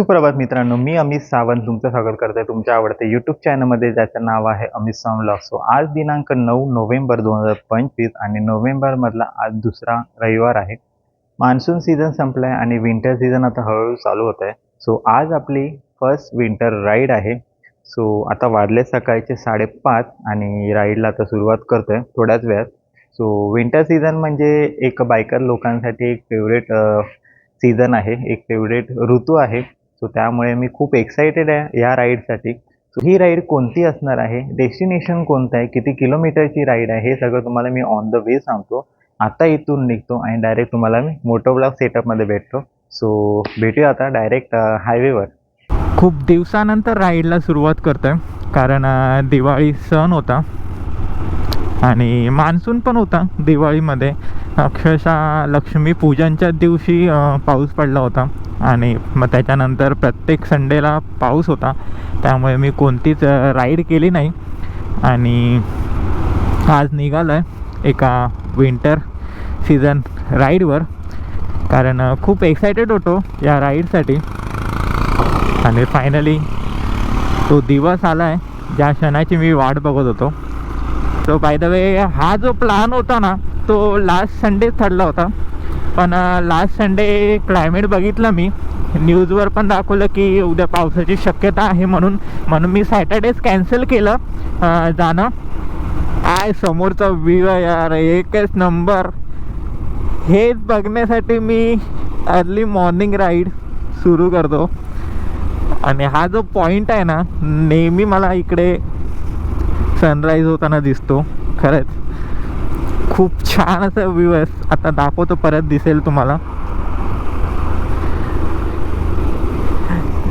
सुप्रभात मित्रांनो मी अमित सावंत तुमचं स्वागत करतोय तुमच्या आवडत्या यूट्यूब चॅनलमध्ये ज्याचं नाव आहे अमित सावंत ब्लॉग सो आज दिनांक नऊ नोव्हेंबर दोन हजार पंचवीस आणि नोव्हेंबरमधला आज दुसरा रविवार आहे. मान्सून सीझन संपला आहे आणि विंटर सीझन आता हळूहळू चालू होत आहे सो आज आपली फर्स्ट विंटर राईड आहे. सो आता वाजले सकाळचे साडेपाच आणि राईडला आता सुरुवात करतोय थोड्याच वेळात. सो विंटर सीझन म्हणजे एक बायकर लोकांसाठी एक फेवरेट सीझन आहे. एक फेवरेट ऋतू आहे. सो त्यामुळे मी खूप एक्साइटेड आहे या राईडसाठी सो ही राईड कोणती असणार आहे? डेस्टिनेशन कोणतं आहे? किती किलोमीटरची राईड आहे? हे सगळं तुम्हाला मी ऑन द वे सांगतो. आता इथून निघतो आणि डायरेक्ट तुम्हाला मी मोटोब्लॉक सेटअपमध्ये भेटतो. सो भेटूया आता डायरेक्ट हायवेवर खूप दिवसानंतर राईडला सुरुवात करतोय. कारण दिवाळी सण होता. आणि मान्सून पण होता दिवाळीमध्ये. अक्षरशः लक्ष्मीपूजनच्या दिवशी पाऊस पडला होता. आणि मग त्याच्यानंतर प्रत्येक संडेला पाऊस होता. त्यामुळे मी कोणतीच राईड केली नाही. आणि आज निघालो आहे एका विंटर सीझन राईडवर कारण खूप एक्सायटेड होतो या राईडसाठी आणि फायनली तो दिवस आला आहे ज्या क्षणाची मी वाट बघत होतो. तो बाय द वे हा जो प्लॅन होता ना तो लास्ट संडेच ठरला होता. पण लास्ट संडे क्लायमेट बघितलं मी. न्यूजवर पण दाखवलं की उद्या पावसाची शक्यता आहे म्हणून म्हणून मी सॅटर्डेच कॅन्सल केलं जाणं. आय समोरचा व्ह्यू आहे यार एकच नंबर हेच बघण्यासाठी मी अर्ली मॉर्निंग राईड सुरू करतो. आणि हा जो पॉईंट आहे ना नेहमी मला इकडे सनराईज होताना दिसतो खरंच. खूप छान असा व्ह्यू आहे. आता दाखवतो परत दिसेल तुम्हाला.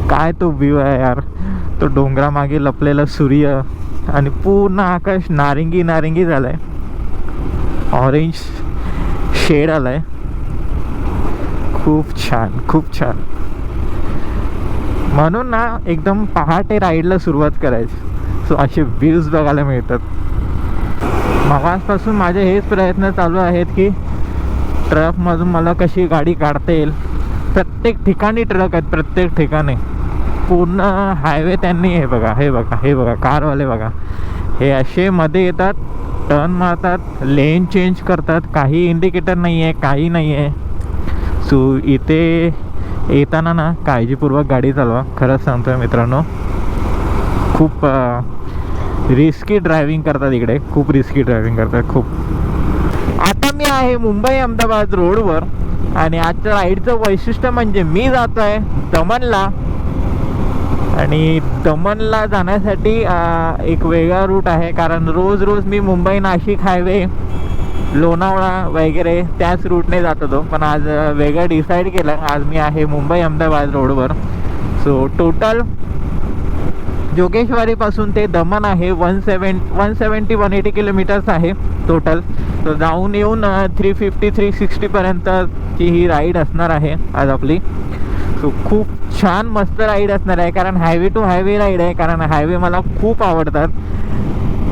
काय तो व्ह्यू आहे यार. तो डोंगरामागे लपलेला सूर्य आणि पूर्ण आकाश नारिंगी नारिंगी झालाय. ऑरेंज शेड आलाय. खूप छान खूप छान. म्हणून ना एकदम पहाटे राईडला सुरुवात करायची. सो असे व्ह्यूज बघायला मिळतात. मगासपासून माझे हेच प्रयत्न चालू आहेत की ट्रकमधून मला कशी गाडी काढता येईल. प्रत्येक ठिकाणी ट्रक आहेत प्रत्येक ठिकाणी. पूर्ण हायवे त्यांनी हे बघा हे बघा हे बघा कारवाले बघा. हे असे मध्ये येतात टर्न मारतात लेन चेंज करतात. काही इंडिकेटर नाही आहे काही नाही आहे सो इथे येताना ना काळजीपूर्वक गाडी चालवा. खरंच सांगतोय मित्रांनो. खूप रिस्की ड्रायव्हिंग करतात इकडे. खूप रिस्की ड्रायव्हिंग करतात खूप. आता मी आहे मुंबई अहमदाबाद रोडवर आणि आजच्या राईडचं वैशिष्ट्य म्हणजे मी जातो आहे दमनला. आणि दमनला जाण्यासाठी एक वेगळा रूट आहे. कारण रोज रोज मी मुंबई नाशिक हायवे लोणावळा वगैरे त्याच रूटने जात होतो. पण आज वेगळं डिसाईड केलं. आज मी आहे मुंबई अहमदाबाद रोडवर. सो टोटल जोगेश्वरीपासून ते दमन आहे. One seven one seventy one eighty kilometres आहे टोटल तर जाऊन येऊन थ्री फिफ्टी थ्री सिक्स्टीपर्यंतची ही राईड असणार आहे आज आपली. सो खूप छान मस्त राईड असणार आहे. कारण हायवे टू हायवे राईड आहे. कारण हायवे मला खूप आवडतात.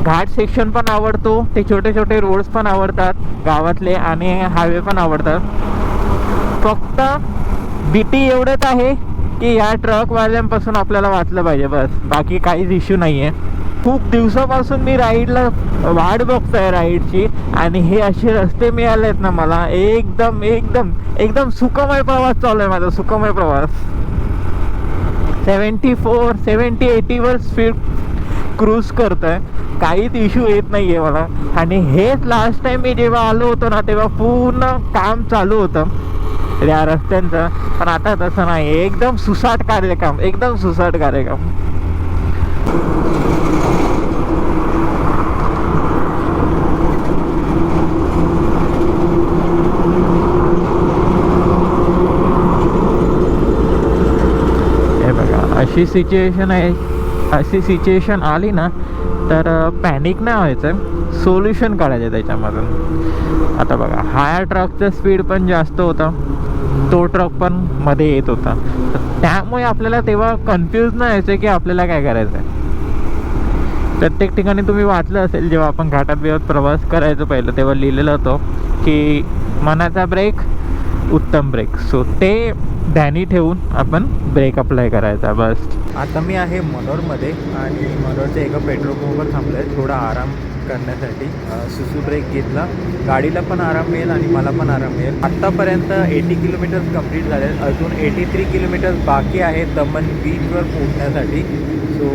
घाट सेक्शन पण आवडतो. ते छोटे छोटे रोड्स पण आवडतात. गावातले आणि हायवे पण आवडतात. फक्त भीती एवढंच आहे. की या ट्रकवाल्यांपासून आपल्याला वाचलं पाहिजे बस. बाकी काहीच इश्यू नाही आहे खूप दिवसापासून मी राईडला वाट बघतोय राईडची आणि हे असे रस्ते मिळाले आहेत ना मला. एकदम एकदम एकदम सुखमय प्रवास चालू आहे माझा सुखमय प्रवास. सेवन्टी फोर सेवन्टी एटीवर स्पीड क्रूज करतोय. काहीच इश्यू येत नाही आहे मला. आणि हेच लास्ट टाइम मी जेव्हा आलो होतो ना तेव्हा पूर्ण काम चालू होतं. या रस्त्यांचं. पण आता तसं नाही. एकदम सुसाट कार्यक्रम एकदम सुसाट कार्यक्रम. हे बघा अशी सिच्युएशन आहे. अशी सिच्युएशन आली ना तर पॅनिक नाही व्हायचं. सोल्युशन काढायचं त्याच्यामधून. आता बघा हायर ट्रकचं स्पीड पण जास्त होता. तो ट्रक पण मध्ये येत होता. तर त्यामुळे आपल्याला तेव्हा कन्फ्यूज नाही व्हायचं की आपल्याला काय करायचं आहे प्रत्येक ठिकाणी तुम्ही वाचलं असेल जेव्हा आपण घाटात बिहात प्रवास करायचो पहिलं तेव्हा लिहिलेलं होतं की मनाचा ब्रेक उत्तम ब्रेक सो ते डॅनी ठेवून आपण ब्रेक अप्लाय करायचा बस. आता मी आहे मनोरमध्ये आणि मनोरच्या एका पेट्रोल पंपवर थांबलं आहे थोडा आराम करण्यासाठी सुसू ब्रेक घेतला. गाडीला पण आराम मिळेल आणि मला पण आराम मिळेल. आत्तापर्यंत एटी किलोमीटर्स कंप्लीट झाले आहेत. अजून एटी थ्री किलोमीटर्स बाकी आहे दमन बीचवर पोहोचण्यासाठी. सो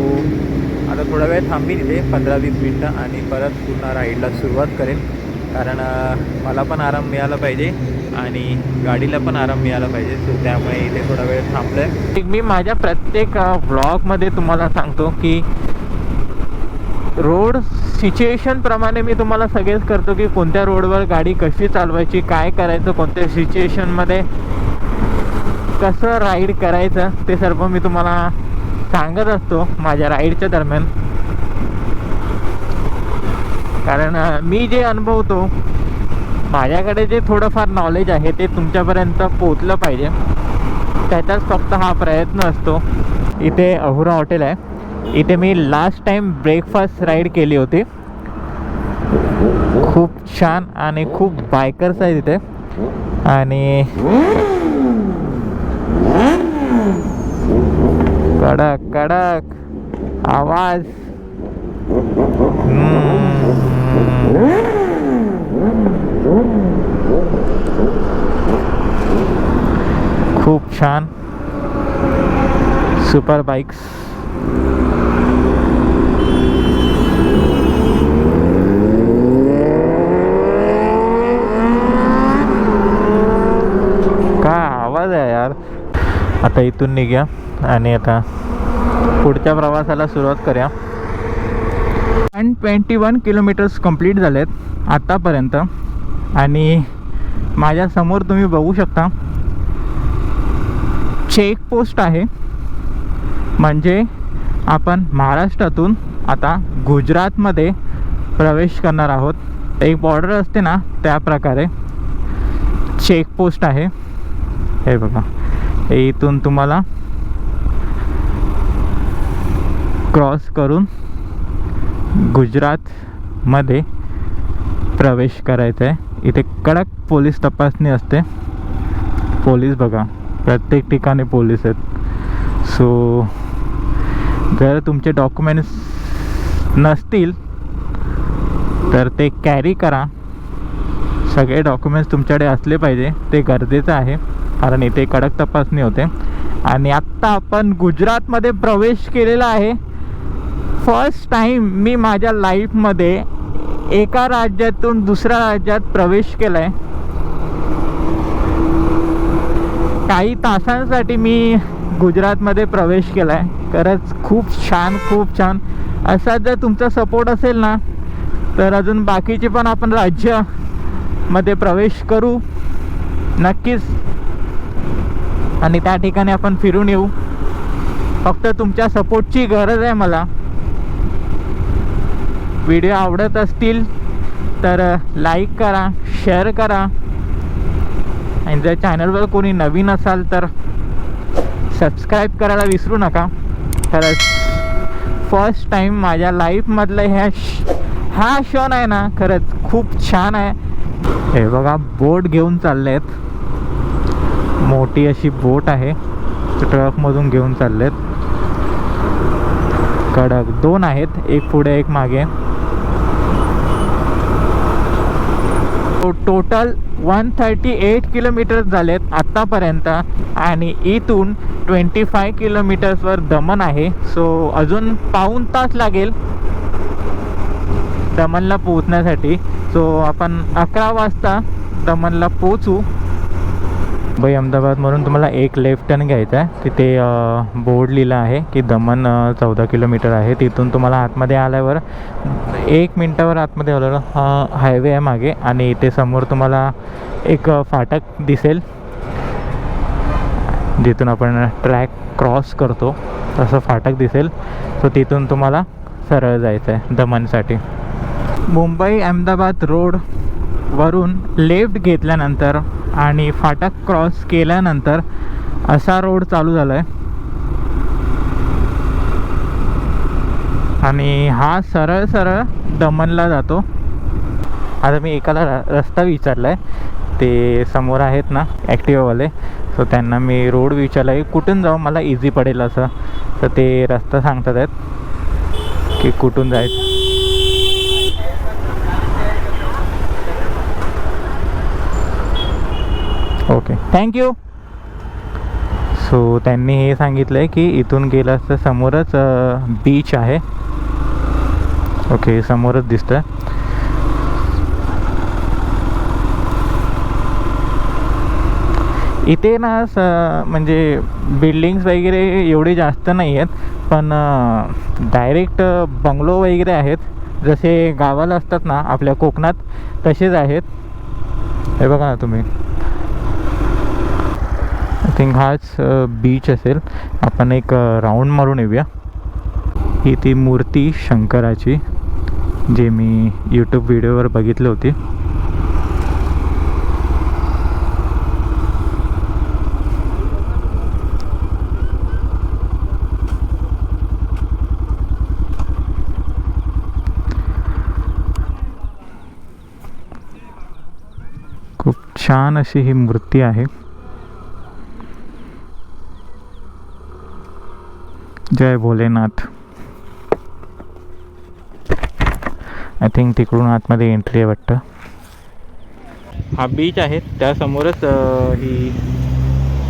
आता थोडा वेळ थांबीन इथे पंधरा वीस मिनटं आणि परत पुन्हा राईडला सुरुवात करेन. कारण मला पण आराम मिळाला पाहिजे आणि गाडीला पण आराम मिळाला पाहिजे. सो त्यामुळे इथे थोडा वेळ थांबलो आहे मी माझ्या प्रत्येक व्लॉगमध्ये तुम्हाला सांगतो की रोड सिच्युएशनप्रमाणे मी तुम्हाला सगळेच करतो की कोणत्या रोडवर गाडी कशी चालवायची काय करायचं कोणत्या सिच्युएशनमध्ये कसं राईड करायचं ते सर्व मी तुम्हाला सांगत असतो माझ्या राईडच्या दरम्यान. कारण मी जे अनुभवतो माझ्याकडे जे थोडंफार नॉलेज आहे ते तुमच्यापर्यंत पोचलं पाहिजे. त्याचाच फक्त हा प्रयत्न असतो. इथे अहुरा हॉटेल आहे. इथे मी लास्ट टाइम ब्रेकफास्ट राईड केली होती. खूप छान आणि खूप बायकर्स आहेत इथे आणि कडक कडक. आवाज. खूप छान. सुपर बाईक्स काय आवाज आहे यार आता इथून निघ्या आणि आता पुढच्या प्रवासाला सुरुवात करूया. One twenty one kilometres complete झालेत आत्तापर्यंत आणि माझ्यासमोर तुम्ही बघू शकता चेक पोस्ट आहे. म्हणजे आपण महाराष्ट्रातून आता गुजरातमध्ये प्रवेश करणार आहोत. एक बॉर्डर असते ना त्या प्रकारे चेक पोस्ट आहे. हे बघा. इथून तुम्हाला क्रॉस करून गुजरातमध्ये प्रवेश करायचा आहे इथे कडक पोलीस तपासणी असते. पोलीस बघा प्रत्येक ठिकाणी पोलीस आहेत. सो जर तुमचे डॉक्युमेंट्स नसतील तर ते कॅरी करा. सगळे डॉक्युमेंट्स तुमच्याकडे असले पाहिजे ते गरजेचं आहे. कारण इथे कडक तपासणी होते. आणि आत्ता आपण गुजरातमध्ये प्रवेश केलेला आहे. फर्स्ट टाईम मी माझ्या लाईफमध्ये एका राज्यातून दुसऱ्या राज्यात प्रवेश केला आहे काही तासांसाठी मी गुजरातमध्ये प्रवेश केला आहे खरंच खूप छान खूप छान. असा जर तुमचा सपोर्ट असेल ना तर अजून बाकीचे पण आपण राज्यामध्ये प्रवेश करू. नक्कीच आणि त्या ठिकाणी आपण फिरून येऊ. फक्त तुमच्या सपोर्टची गरज आहे मला. व्हिडिओ आवडत असतील तर लाईक करा शेअर करा. आणि जर चॅनलवर कोणी नवीन असाल तर सबस्क्राईब करायला विसरू नका. खरंच फर्स्ट टाईम माझ्या लाईफमधलं ह्या श हा क्षण आहे ना खरंच खूप छान आहे. हे बघा बोट घेऊन चालले आहेत मोठी अशी बोट आहे. ट्रकमधून घेऊन चाललेत. कडक दोन आहेत. एक पुढे एक मागे. Total one thirty eight kilometre झालेत आत्तापर्यंत आणि इथून ट्वेंटी फाय किलोमीटर्सवर दमन आहे. सो अजून पाऊण तास लागेल दमनला पोहोचण्यासाठी. सो आपण अकरा वाजता दमनला पोचू मुंबई अहमदाबादमधून तुम्हाला एक लेफ्ट टर्न घ्यायचा आहे. तिथे बोर्ड लिहिलं आहे की दमन चौदा किलोमीटर आहे. तिथून तुम्हाला आतमध्ये आल्यावर एक मिनटावर आतमध्ये आल्यावर हा हायवे आहे मागे आणि इथे समोर तुम्हाला एक फाटक दिसेल. जिथून आपण ट्रॅक क्रॉस करतो तसं फाटक दिसेल. सो तिथून तुम्हाला सरळ जायचं आहे दमनसाठी. मुंबई अहमदाबाद रोड वरून लेफ्ट घेतल्यानंतर आणि फाटक क्रॉस केल्यानंतर असा रोड चालू झाला आहे आणि हा सरळ सरळ दमनला जातो. आता मी एकाला र- रस्ता विचारला आहे ते समोर आहेत ना ॲक्टिवावाले सो त्यांना मी रोड विचारला आहे कुठून जाऊ? मला इझी पडेल असं. तर ते रस्ता सांगतात आहेत की कुठून जायचं? ओके. थँक्यू सो त्यांनी हे सांगितलं आहे की इथून गेलास तर समोरच बीच आहे. ओके समोरच दिसतं इथे ना स म्हणजे बिल्डिंग्स वगैरे एवढे जास्त नाही आहेत पण डायरेक्ट बंगलो वगैरे आहेत. जसे गावाला असतात ना आपल्या कोकणात तसेच आहेत. हे बघा ना तुम्ही. थिंक हाच बीच असेल. आपण एक uh, राऊंड मारून येऊया. ही ती मूर्ती शंकराची जे मी यूट्यूब व्हिडिओवर बघितली होती. खूप छान अशी ही मूर्ती आहे. जय भोलेनाथ. आय थिंक तिकडून आतमध्ये एंट्री आहे वाटतं. हा बीच आहे त्यासमोरच ही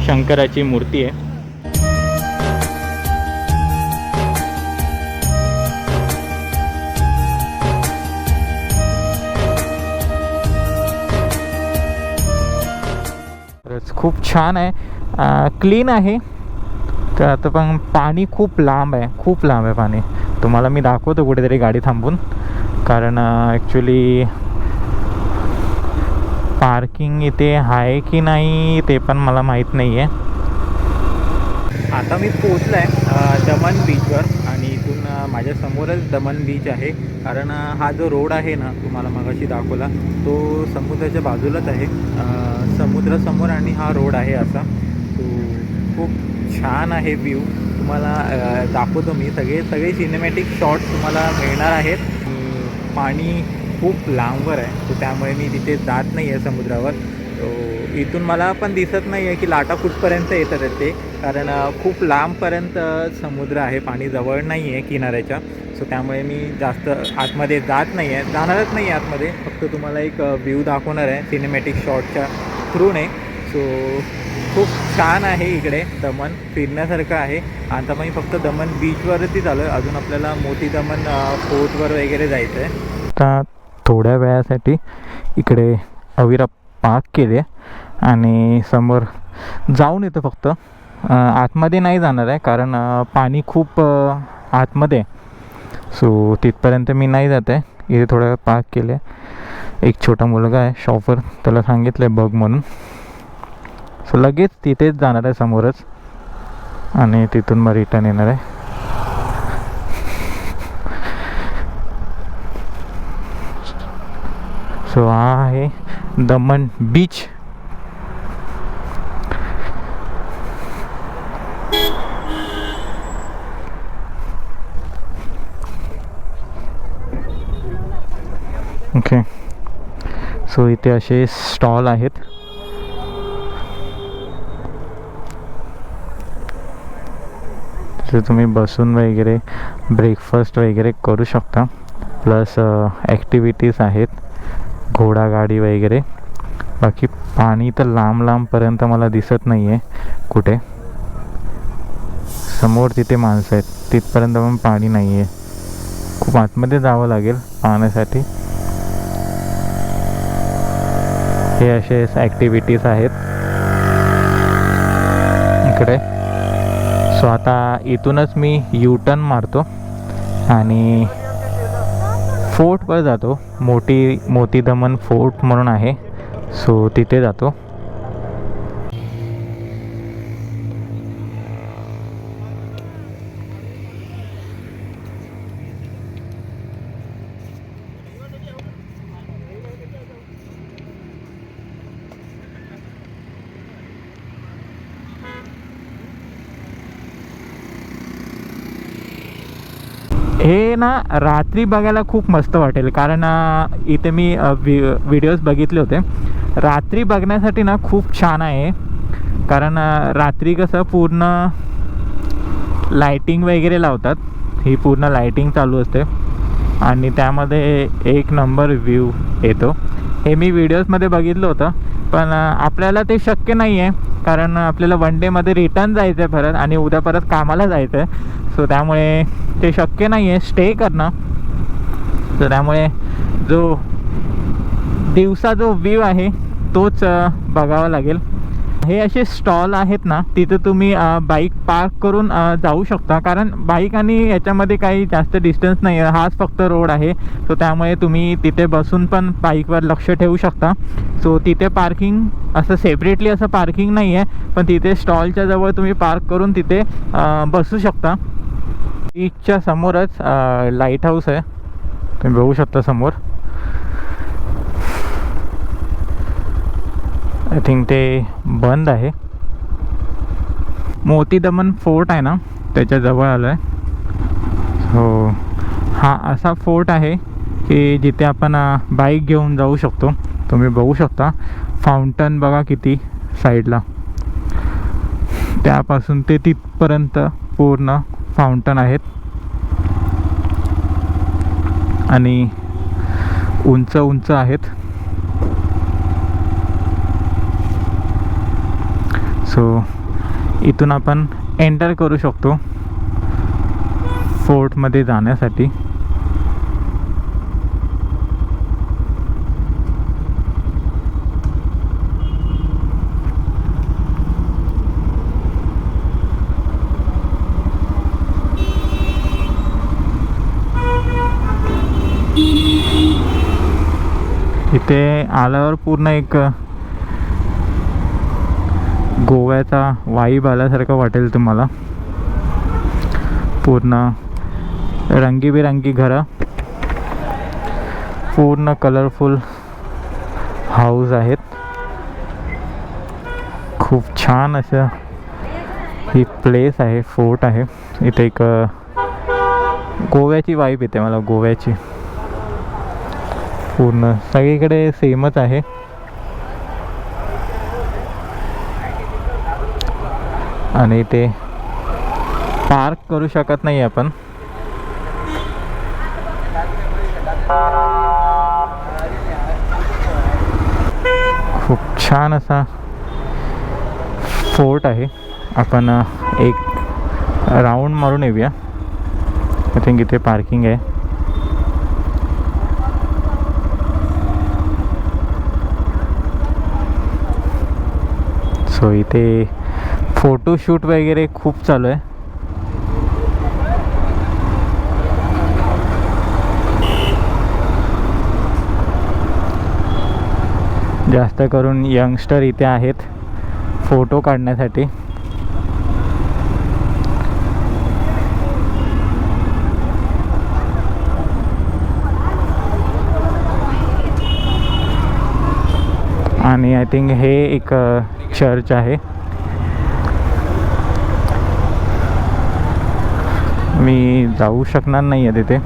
शंकराची मूर्ती आहे. खूप छान आहे. क्लीन आहे. तर आता पण पाणी खूप लांब आहे खूप लांब आहे पाणी. तुम्हाला मी दाखवतो कुठेतरी गाडी थांबून. कारण ॲक्च्युली पार्किंग इथे आहे की नाही ते पण मला माहीत नाही आहे आता मी पोचलो आहे दमन बीचवर आणि इथून माझ्यासमोरच दमण दमन बीच आहे. कारण हा जो रोड आहे ना तुम्हाला मगाशी दाखवला तो समुद्राच्या बाजूलाच आहे. समुद्रासमोर आणि हा रोड आहे असा. तो खूप छान आहे व्ह्यू तुम्हाला दाखवतो मी. सगळे सगळे सिनेमॅटिक शॉट्स तुम्हाला मिळणार आहेत. पाणी खूप लांबवर आहे. तर त्यामुळे मी तिथे जात नाही आहे समुद्रावर. तो इथून मला पण दिसत नाही आहे की लाटा कुठपर्यंत येतात आहेत ते. कारण खूप लांबपर्यंत समुद्र आहे. पाणी जवळ नाही आहे किनाऱ्याच्या. सो त्यामुळे मी जास्त आतमध्ये जात नाही आहे. जाणारच नाही आहे आतमध्ये. फक्त तुम्हाला एक व्ह्यू दाखवणार आहे सिनेमॅटिक शॉटच्या थ्रूने सो खूप छान आहे इकडे दमण फिरण्यासारखं आहे. आता मी फक्त दमण बीचवरतीच आलो आहे अजून आपल्याला मोठी दमण फोर्टवर वगैरे जायचं आहे आता थोड्या वेळासाठी इकडे अविरा पार्क केले आणि समोर जाऊन येतो फक्त. आतमध्ये नाही जाणार आहे कारण पाणी खूप आतमध्ये सो तिथपर्यंत मी नाही जात आहे. इथे थोड्या पार्क केले एक छोटा मुलगा आहे शॉपर त्याला सांगितलं आहे बघ म्हणून. सो लगेच तिथेच जाणार आहे समोरच. आणि तिथून मग रिटर्न येणार आहे. सो हा आहे दमण बीच ओके सो इथे असे स्टॉल आहेत. तिथे तुम्ही बसून वगैरे ब्रेकफास्ट वगैरे करू शकता. प्लस ॲक्टिव्हिटीज आहेत. घोडागाडी वगैरे. बाकी पाणी तर लांब लांबपर्यंत मला दिसत नाही आहे कुठे. समोर तिथे माणसं आहेत तिथपर्यंत पण पाणी नाही आहे खूप आतमध्ये जावं लागेल पाहण्यासाठी. हे असे ॲक्टिव्हिटीज आहेत. इकडे. सो आता इथूनच मी यू टर्न मारतो आणि फोर्टवर जातो. मोठी मोती दमन फोर्ट म्हणून आहे. सो तिथे जातो. ना रात्री बघायला खूप मस्त वाटेल. कारण इथे मी वि व्हिडिओज बघितले होते. रात्री बघण्यासाठी ना खूप छान आहे. कारण रात्री कसं पूर्ण लायटिंग वगैरे लावतात. ही पूर्ण लायटिंग चालू असते. आणि त्यामध्ये एक नंबर व्ह्यू येतो. हे मी व्हिडिओजमध्ये बघितलं होतं. पण आपल्याला ते शक्य नाही आहे कारण आपल्याला वन डेमध्ये रिटर्न जायचं आहे परत आणि उद्या परत कामाला जायचं आहे सो त्यामुळे ते शक्य नाही आहे स्टे करणं. तर त्यामुळे जो दिवसा जो व्ह्यू आहे तोच बघावा लागेल. हे असे स्टॉल आहेत ना तिथे तुम्ही बाईक पार्क करून जाऊ शकता. कारण बाईक आणि याच्यामध्ये काही जास्त डिस्टन्स नाही आहे हाच फक्त रोड आहे. सो त्यामुळे तुम्ही तिथे बसून पण बाईकवर लक्ष ठेवू शकता. सो तिथे पार्किंग असं सेपरेटली असं पार्किंग नाही आहे पण तिथे स्टॉलच्या जवळ तुम्ही पार्क करून तिथे बसू शकता. बीचच्या समोरच लाइट हाऊस आहे. तुम्ही बघू शकता समोर. आय थिंक ते बंद आहे. मोती दमन फोर्ट आहे ना त्याच्याजवळ आलं आलो आहे. हो हा असा फोर्ट आहे की जिथे आपण बाईक घेऊन जाऊ शकतो. तुम्ही बघू शकता फाउंटन बघा किती साईडला त्यापासून ते तिथपर्यंत पूर्ण फाउंटन आहेत. आणि उंच उंच आहेत. सो इथून आपण एंटर करू शकतो. फोर्टमध्ये जाण्यासाठी. इथे आल्यावर पूर्ण एक गोव्याचा वाईब आल्यासारखं वाटेल तुम्हाला. पूर्ण रंगीबेरंगी घरं. पूर्ण कलरफुल हाऊस आहेत. खूप छान असं ही प्लेस आहे फोर्ट आहे. इथे एक गोव्याची वाईब येते मला गोव्याची. पूर्ण सगळीकडे सेमच आहे. आणि ते पार्क करू शकत नाही आपण. खूप छान असा फोर्ट आहे. आपण एक राऊंड मारून येऊया. आय थिंक इथे पार्किंग आहे. सो इथे फोटोशूट वगैरे खूप चालू आहे. जास्त करून यंगस्टर इथे आहेत फोटो काढण्यासाठी. आणि आय थिंक हे एक चर्च आहे. मी जाऊ शकणार नाही आहे तिथे.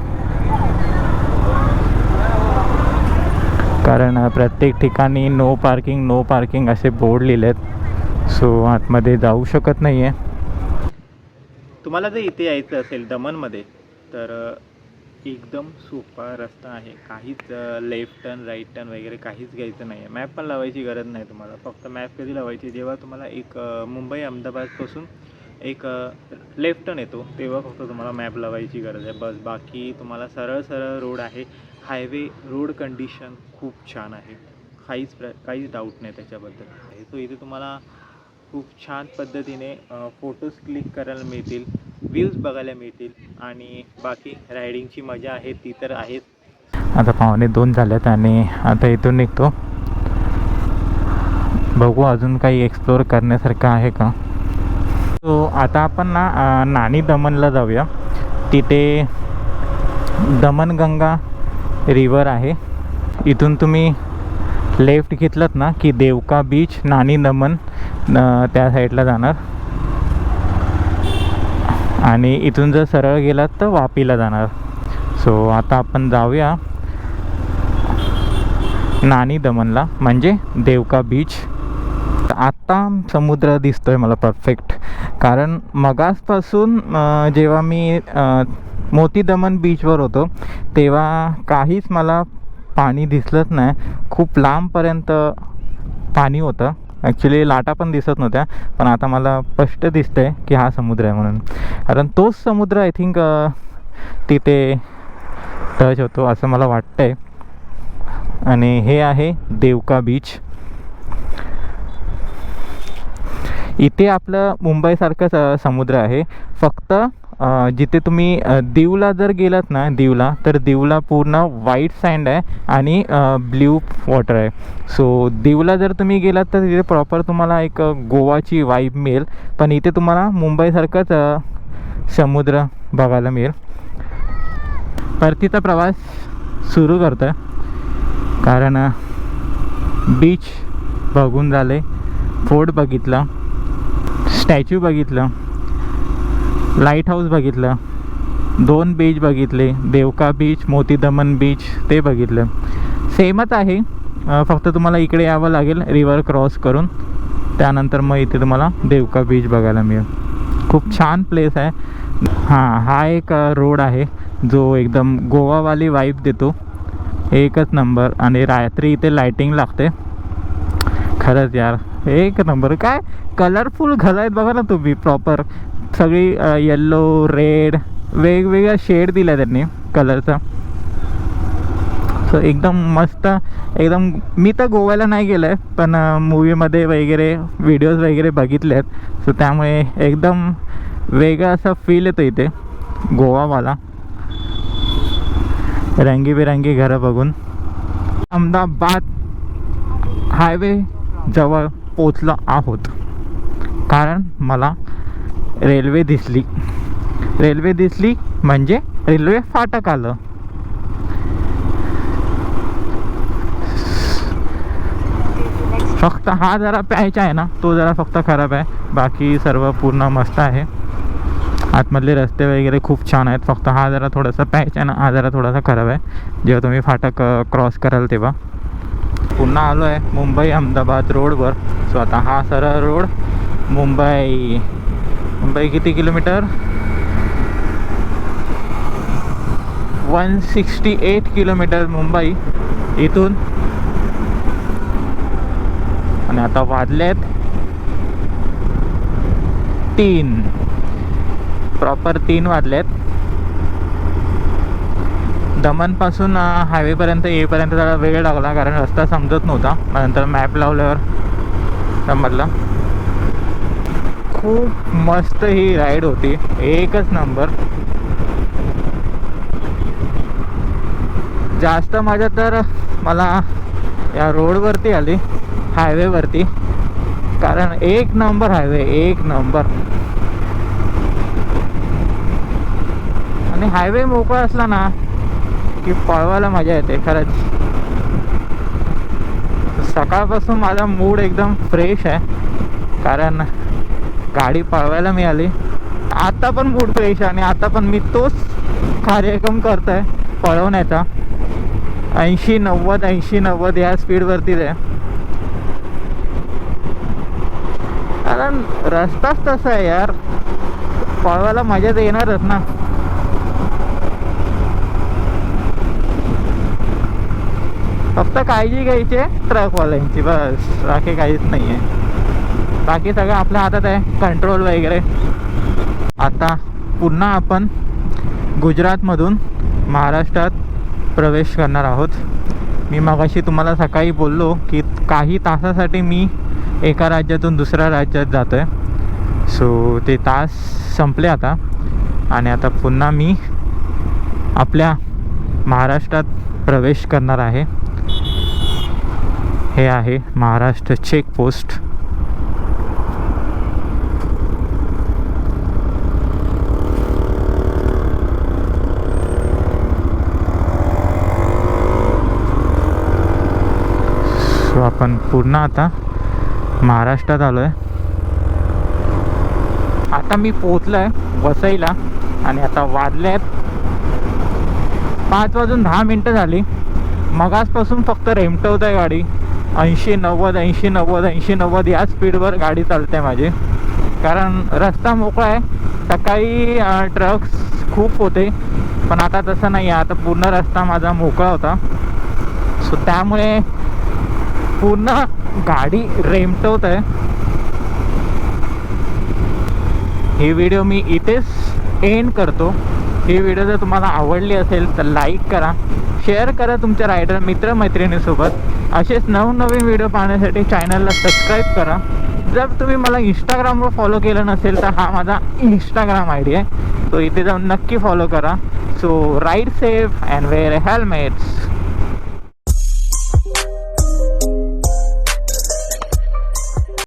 कारण प्रत्येक ठिकाणी नो पार्किंग नो पार्किंग असे बोर्ड लिहिले आहेत सो आतमध्ये जाऊ शकत नाही आहे तुम्हाला जर इथे यायचं असेल दमनमध्ये तर एकदम सोपा रस्ता आहे. काहीच लेफ्ट टर्न राईट टर्न वगैरे काहीच घ्यायचं नाही आहे मॅप पण लावायची गरज नाही तुम्हाला. फक्त मॅप कधी लावायची? जेव्हा तुम्हाला एक मुंबई अहमदाबादपासून एक लेफ्ट टर्न येतो तेव्हा फक्त तुम्हाला मॅप लावायची गरज आहे. बस बाकी तुम्हाला सरळ सरळ रोड आहे. हायवे रोड कंडिशन खूप छान आहे. काहीच प्र काहीच डाऊट नाही त्याच्याबद्दल. सो इथे तुम्हाला खूप छान पद्धतीने फोटोज क्लिक करायला मिळतील व्ह्यूज बघायला मिळतील आणि बाकी रायडिंगची मजा आहे ती तर आहेच. आता पाहुणे दोन झाल्यात आणि आता इथून निघतो. बघू अजून काही एक्सप्लोअर करण्यासारखं आहे का? सो आता आपण ना नाणी नानी दमनला जाऊया. तिथे दमनगंगा रिवर आहे. इथून तुम्ही लेफ्ट घेतलं ना की देवका बीच नानी दमन त्या साईडला जाणार. आणि इथून जर सरळ गेलात तर वापीला जाणार. सो आता आपण जाऊया नानी दमनला म्हणजे देवका बीच आता समुद्र दिसतोय मला परफेक्ट कारण मगासपासून जेव्हा मी मोती दमन बीचवर होतो तेव्हा काहीच मला पाणी दिसलंच नाही. खूप लांबपर्यंत पाणी होतं. ॲक्च्युली लाटा पण दिसत नव्हत्या पण आता मला स्पष्ट दिसतंय की हा समुद्र आहे म्हणून. कारण तोच समुद्र आय थिंक तिथे टच होतो असं मला वाटतंय. आणि हे आहे देवका बीच इथे आपलं मुंबईसारखंच समुद्र आहे. फक्त जिथे तुम्ही दीवला जर गेलात ना दीवला तर दीवला पूर्ण व्हाईट सँड आहे आणि ब्ल्यू वॉटर आहे. सो दीवला जर तुम्ही गेलात तर तिथे प्रॉपर तुम्हाला एक गोवाची वाईब मिळेल. पण इथे तुम्हाला मुंबईसारखंच समुद्र बघायला मिळेल. परतीचा प्रवास सुरू करतो आहे कारण बीच बघून झाले फोर्ट बघितला. स्टॅच्यू बघितलं लाइट हाऊस बघितलं दोन बीच बघितले देवका बीच मोती दमन बीच ते बघितलं. सेमच आहे. फक्त तुम्हाला इकडे यावं लागेल रिवर क्रॉस करून. त्यानंतर मग इथे तुम्हाला देवका बीच बघायला मिळेल. खूप छान प्लेस आहे. हां हा एक रोड आहे जो एकदम गोवावाली वाईब देतो. एकच नंबर आणि रात्री इथे लाईटिंग लागते. खरंच यार एक नंबर. काय? कलरफुल घरं आहेत बघा ना तुम्ही प्रॉपर सगळी येल्लो रेड वेगवेगळ्या शेड दिला त्यांनी कलरचा सो एकदम मस्त एकदम मी तर गोव्याला नाही गेलो आहे पण मूवीमध्ये वगैरे व्हिडिओज वगैरे बघितले आहेत सो त्यामुळे एकदम वेगळा असा फील येतो इथे गोवावाला. रंगीबेरंगी घरं बघून. अहमदाबाद हायवे जवळ. पोचलो आहोत. कारण मला रेल्वे दिसली. रेल्वे दिसली म्हणजे रेल्वे फाटक आलं. फक्त हा जरा प्यायचा आहे ना तो जरा फक्त खराब आहे. बाकी सर्व पूर्ण मस्त आहे. आतमधले रस्ते वगैरे खूप छान आहेत. फक्त हा जरा थोडासा प्यायचा आहे ना हा जरा थोडासा खराब आहे. जेव्हा तुम्ही फाटक क्रॉस कराल तेव्हा. पुन्हा आलो आहे मुंबई अहमदाबाद रोडवर. सो आता हा सरळ रोड. मुंबई मुंबई किती kilometre? One sixty eight kilometre Mumbai इथून. आणि आता वाजलेत तीन. प्रॉपर तीन वाजलेत. दमनपासून हायवेपर्यंत येईपर्यंत जरा वेळ लागला कारण रस्ता समजत नव्हता. नंतर मॅप लावल्यावर समजला. खूप मस्त ही राईड होती. एकच नंबर जास्त मजा तर मला या रोडवरती आली हायवेवरती कारण एक नंबर हायवे एक नंबर आणि हायवे मोकळा असला ना की पळवायला मजा येते खरंच. सकाळपासून माझा मूड एकदम फ्रेश आहे. कारण गाडी पळवायला मिळाली. आता पण मूड फ्रेश आहे आणि आता पण मी तोच कार्यक्रम करतोय पळवण्याचा. ऐंशी नव्वद ऐंशी नव्वद या स्पीडवरतीच आहे. कारण रस्ताच तसा आहे यार. पळवायला मजा तर येणारच ना. फक्त काळजी घ्यायची आहे ट्रकवाल्यांची बस. बाकी काहीच नाही आहे बाकी सगळं आपल्या हातात आहे कंट्रोल वगैरे. आता पुन्हा आपण गुजरातमधून महाराष्ट्रात प्रवेश करणार आहोत. मी मगाशी तुम्हाला सकाळी बोललो की काही तासासाठी मी एका राज्यातून दुसऱ्या राज्यात जातो आहे सो ते तास संपले आता. आणि आता पुन्हा मी आपल्या महाराष्ट्रात प्रवेश करणार आहे. हे आहे महाराष्ट्र चेक पोस्ट सो आपण पूर्ण आता महाराष्ट्रात आलो आहे आता मी पोचलो आहे वसईला आणि आता वाजले आहेत पाच वाजून दहा मिनटं झाली. मगासपासून फक्त रेमटवत आहे गाडी. ऐंशी नव्वद ऐंशी नव्वद ऐंशी नव्वद या स्पीडवर गाडी चालते माझी. कारण रस्ता मोकळा आहे. सकाळी ट्रक्स खूप होते. पण आता तसं नाही आहे. आता पूर्ण रस्ता माझा मोकळा होता. सो त्यामुळे पूर्ण गाडी रेमटवत आहे. ही व्हिडिओ मी इथेच एंड करतो. ही व्हिडिओ जर तुम्हाला आवडली असेल तर लाईक करा. शेअर करा तुमच्या रायडर मित्रमैत्रिणीसोबत. असेच नवनवीन व्हिडिओ पाहण्यासाठी चॅनलला सबस्क्राईब करा. जर तुम्ही मला इंस्टाग्रामवर फॉलो केलं नसेल तर हा माझा इंस्टाग्राम आय डी आहे. तो इथे जाऊन नक्की फॉलो करा. So ride safe and wear helmets